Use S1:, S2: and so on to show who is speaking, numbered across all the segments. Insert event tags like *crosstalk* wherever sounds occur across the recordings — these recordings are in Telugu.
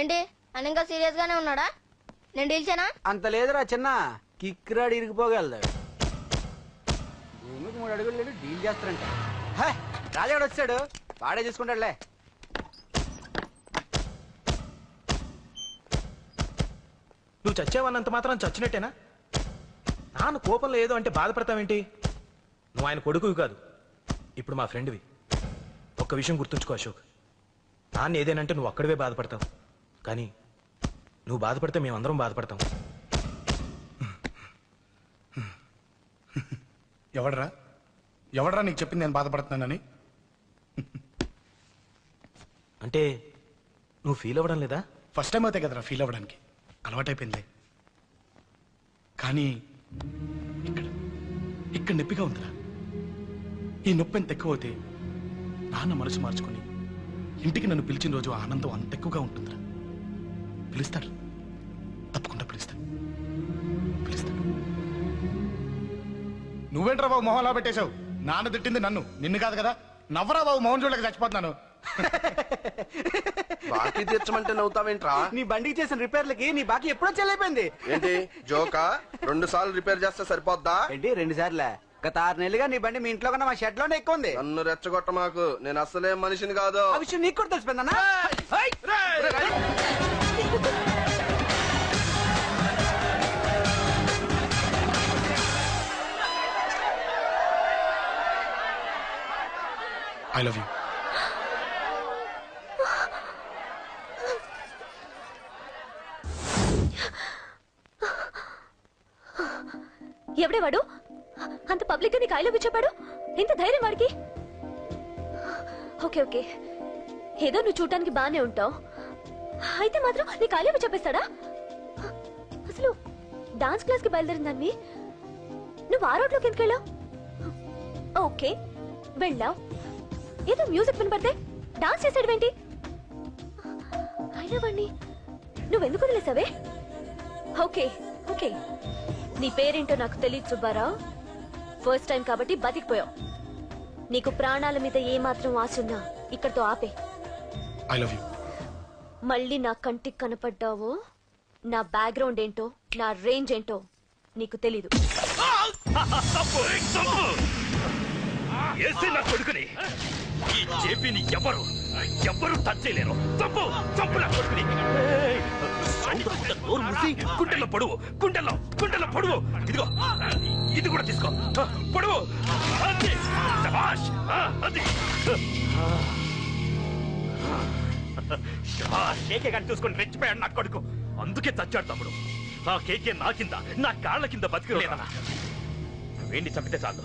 S1: ఏంటి? అని ఇంకా సీరియస్ గానే ఉన్నాడా? నేను డీల్చానా
S2: అంత లేదురా చిన్న. కిక్రాడి ఇరిగిపోగలదు భూమికి మూడు అడుగులు లేడు డీల్ చేస్తారంట హే, రాజాడు వచ్చాడు. వాడే చూసుకుంటాడులే.
S3: నువ్వు చచ్చావన్నంత మాత్రం చచ్చినట్టేనా? నాన్న కోపంలో ఏదో అంటే బాధపడతావేంటి? నువ్వు ఆయన కొడుకువి కాదు. ఇప్పుడు మా ఫ్రెండ్వి ఒక్క విషయం గుర్తుంచుకో అశోక్. నాన్న ఏదేనంటే నువ్వు అక్కడివే బాధపడతావు. కానీ నువ్వు బాధపడితే మేమందరం బాధపడతాం.
S4: ఎవడరా? ఎవడరా నీకు చెప్పింది నేను బాధపడుతున్నానని?
S3: అంటే నువ్వు ఫీల్ అవ్వడం లేదా?
S4: ఫస్ట్ టైం అవుతాయి కదరా ఫీల్ అవ్వడానికి. అలవాటైపోయింది. కానీ ఇక్కడ ఇక్కడ నొప్పిగా ఉందిరా. ఈ నొప్పి ఎంత ఎక్కువ అవుతే నాన్న మనసు మార్చుకొని ఇంటికి నన్ను పిలిచిన రోజు ఆనందం అంత ఎక్కువగా ఉంటుందిరా. పిలుస్తాడు తప్పకుండా పిలుస్తాడు పిలుస్తాడు నువ్వేంట్రా బాబు మొహంలా పెట్టేశావు? నాన్న తిట్టింది నన్ను. నిన్ను కాదు కదా. నవ్వరా బాబు? మోహన్ చూడలేక చచ్చిపోతున్నాను. *laughs*
S5: బాకీ తీర్చమంటే నవ్వుతావేంట్రా?
S2: నీ బండికి చేసిన రిపేర్లకి నీ బాకీ ఎప్పుడో చెల్లైపోయింది.
S5: ఏంటి? జోకా? రెండు సార్లు రిపేర్ చేస్తే సరిపోద్దా?
S2: ఏంటి? రెండు సార్లే? గత ఆరు నెలలుగా నీ బండి మీ ఇంట్లో కన్నా మా షెడ్లోనే ఎక్కువ ఉంది.
S5: నన్ను రెచ్చగొట్ట మాకు. నేను అసలే మనిషిని కాదు.
S2: ఆ విషయం నీకు కూడా తెలిసిపోయిందన్నా?
S4: ఐ లవ్ యూ
S6: ఎవడే వాడు? అంత పబ్లిక్గా నీకు ఐ లవ్ యూ చెప్పాడు? ఎంత ధైర్యం వాడికి? Okay okay. ఏదో నువ్వు చూడటానికి బానే ఉంటావు. అయితే మాత్రం నీకు ఐ లవ్ యూ చెప్పేస్తాడా? అసలు డాన్స్ క్లాస్కి బయలుదేరిన దాన్ని నువ్వు ఆ రోడ్లోకి ఎందుకు వెళ్ళావు? ఓకే వెళ్ళావు. ఏదో మ్యూజిక్ వినపడితే డాన్స్ చేసాడువేంటి అయినా వాణ్ణి నువ్వెందుకు వదిలేసావే? Okay okay. నీ పేరేంటో నాకు తెలియదు సుబ్బారావు. ఫస్ట్ టైం కాబట్టి బతికిపోయావు. నీకు ప్రాణాల మీద ఏమాత్రం ఆశున్నా ఇక్కడితో ఆపే.
S4: ఐ లవ్ యూ
S6: మళ్ళీ నా కంటికి కనపడ్డావో నా బ్యాక్గ్రౌండ్ ఏంటో నా రేంజ్ ఏంటో నీకు తెలీదు.
S7: నా కొడుకుని. ఈ జేపీని ఎవరు ఎవరు టచ్ చేయలేరు. తప్పు తప్పు నా కొడుకుని ఏయ్! సౌందర్యవంత నోరు మూసి గుండెల్లో పొడువు గుండెల్లో గుండెల్లో పొడువు. ఇదిగో ఇది కూడా తీసుకో. పొడువు. ఆ, అది. శభాష్ కేకే కానీ చూసుకొని రెచ్చిపోయాడు నా కొడుకు. అందుకే చచ్చాడు తమ్ముడు. ఆ కేకే నా కింద నా కాళ్ళ కింద బతికి లేదన్నా. వీడిని చంపితే చాలు?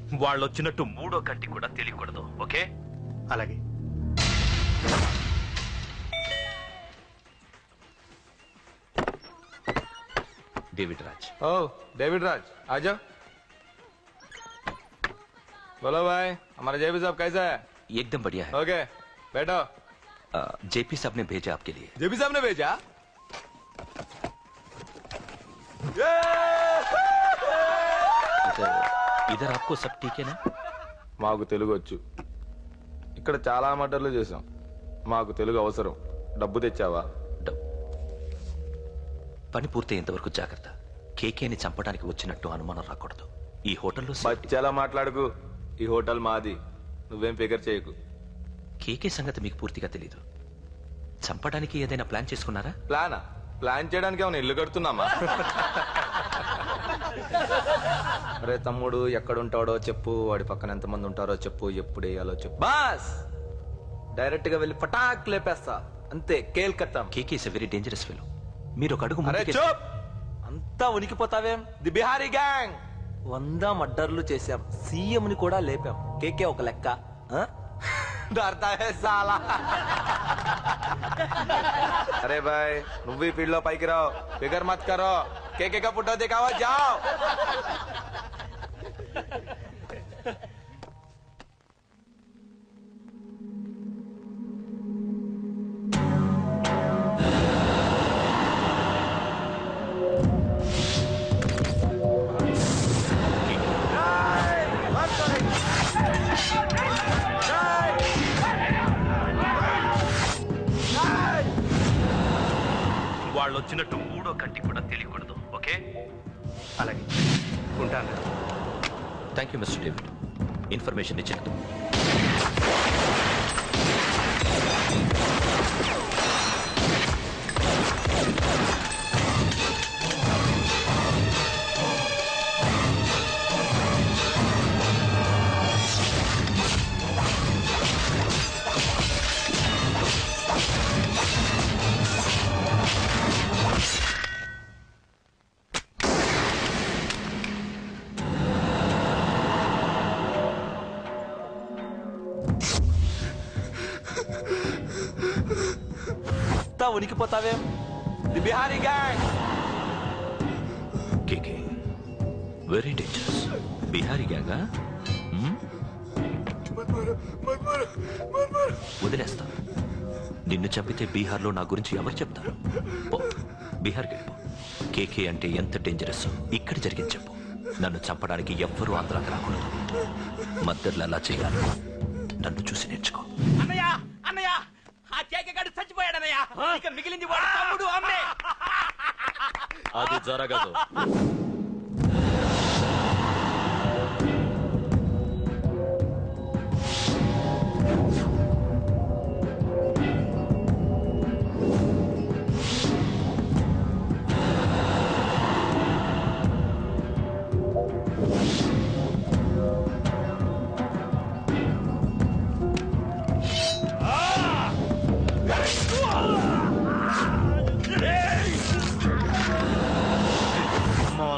S7: వాళ్ళు వచ్చినట్టు మూడో కంటి కూడా తెలియకూడదు ఓకే
S4: అలాగే
S7: డేవిడ్ రాజ్
S8: ओ डेविड राज आ जाओ बोलो भाई हमारा जेपी साहब कैसा है
S7: एकदम बढ़िया है
S8: ओके बैठो
S7: जेपी साहब ने भेजा आपके लिए
S8: जेपी साहब ने भेजा
S7: ఇదర్ ఆప్కో సబ్ టీకేనా
S8: మాకు తెలుగు వచ్చు. ఇక్కడ చాలా మర్డర్లు చేసాం మాకు తెలుగు అవసరం. డబ్బు తెచ్చావా?
S7: పని పూర్తయ్యేంతవరకు జాగ్రత్త. కేకేని చంపడానికి వచ్చినట్టు అనుమానం రాకూడదు. ఈ హోటల్లో
S8: చాలా మాట్లాడుకు. ఈ హోటల్ మాది. నువ్వేం ఫిగర్ చేయకు.
S7: కేకే సంగతి మీకు పూర్తిగా తెలీదు. చంపడానికి ఏదైనా ప్లాన్ చేసుకున్నారా?
S8: ప్లానా? ప్లాన్ చేయడానికి ఏమైనా ఇల్లు కడుతున్నామా? *laughs* *laughs* అరే తమ్ముడు ఎక్కడుంటాడో చెప్పు. వాడి పక్కన ఎంతమంది ఉంటారో చెప్పు. ఎప్పుడు వేయాలో చెప్పు. బాస్! డైరెక్ట్గా వెళ్ళి పటాక్ లేపేస్తా. అంతే కేల్కత్తాం.
S7: KK is very dangerous fellow మీరు ఒక అడుగు
S8: అరే చూప్! అంతా ఉనికిపోతావేం? The Bihari gang! వంద మర్డర్లు చేశాం. సీఎం ని కూడా లేపాం. కేకే ఒక లెక్క. సాలా. అరే బాయ్ నువ్వు ఈ ఫీల్డ్లో పైకి రావు. ఫిగర్ మత్కరో केके का पुट्टा दिखावा जाओ।
S9: వాళ్ళు వచ్చినట్టు మూడో కంటి కూడా తెలియకూడదు.
S7: అలాగే. ఉంటాను.
S9: Thank you mister David information ఇచ్చినందుకు
S8: you. ఉనికిపోతావేం? The Bihari gang
S9: KK very dangerous Bihari గ్యాంగా వదిలేస్తా. నిన్ను చంపితే బీహార్లో నా గురించి ఎవరు చెప్తారు? పో. బీహార్కి వెళ్ళిపో. కేకే అంటే ఎంత డేంజరస్ ఇక్కడ జరిగింది చెప్పు. నన్ను చంపడానికి ఎవ్వరూ ఆంధ్రాకి రాకూడదు. మద్దర్లు అలా చేయాలి. నన్ను చూసి నేర్చుకో
S7: అన్నయ్య అన్నయ్య ఆ కేక గడు చచ్చిపోయాడు అన్నయ్య ఇక మిగిలింది వాడు తమ్ముడు అమ్మే.
S9: అది జరగదు.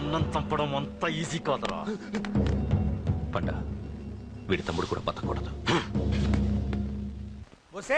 S7: అన్నం చంపడం అంత ఈజీ కాదురా.
S9: పండ వీడి తమ్ముడు కూడా బతకూడదు
S7: వసే